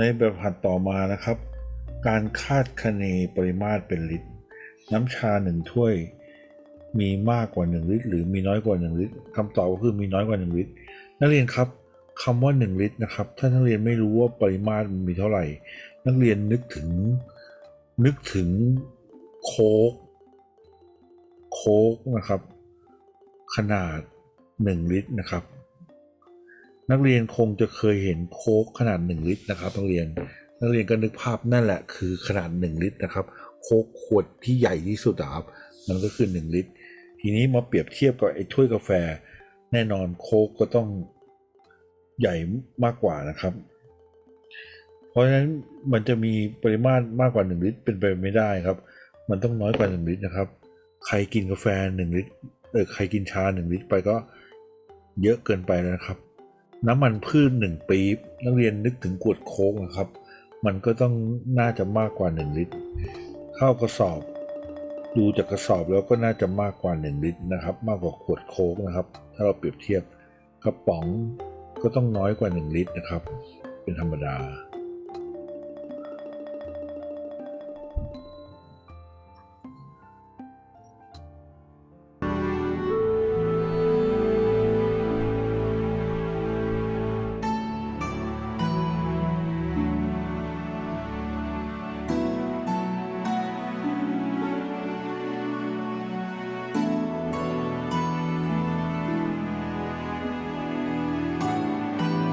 ในแบบหัดต่อมานะครับ การคาดคะเนปริมาตรเป็นลิตร น้ำชาหนึ่งถ้วย มีมากกว่า 1 ลิตร หรือมีน้อยกว่า 1 ลิตรคำตอบก็คือมีน้อยกว่า 1 ลิตร นักเรียนครับคำว่า 1 ลิตรนะครับ ถ้านักเรียนไม่รู้ว่าปริมาตรมันมีเท่าไหร่ นักเรียนนึกถึงนึกถึงโค้กโค้กนะครับ ขนาด 1 ลิตรนะครับ นักเรียนคงจะเคยเห็นโค้กขนาด 1 ลิตรนะครับนักเรียน นักเรียนก็นึกภาพนั่นแหละคือขนาด 1 ลิตรนะครับ โค้กขวดที่ใหญ่ที่สุดครับมันก็คือ 1 ลิตร ทีนี้มาเปรียบเทียบกับไอ้ถ้วยกาแฟ แน่นอนโค้กก็ต้องใหญ่มากกว่านะครับ เพราะฉะนั้นมันจะมีปริมาตรมากกว่า 1 ลิตรเป็นไปไม่ได้ครับ มันต้องน้อยกว่า 1 ลิตรนะครับ ใครกินกาแฟ 1 ลิตรเออใครกินชา 1 ลิตรไปก็เยอะเกินไปแล้วนะครับ น้ำมันพืชหนึ่งปี๊บนักเรียนนึกถึงขวดโค้กนะครับ มันก็ต้องน่าจะมากกว่า 1 ลิตรเข้ากระสอบ ดูจากกระสอบแล้วก็น่าจะมากกว่า 1 ลิตรนะครับ มากกว่าขวดโค้กนะครับ ถ้าเราเปรียบเทียบกระป๋องก็ต้องน้อยกว่า 1 ลิตรนะครับ เป็นธรรมดา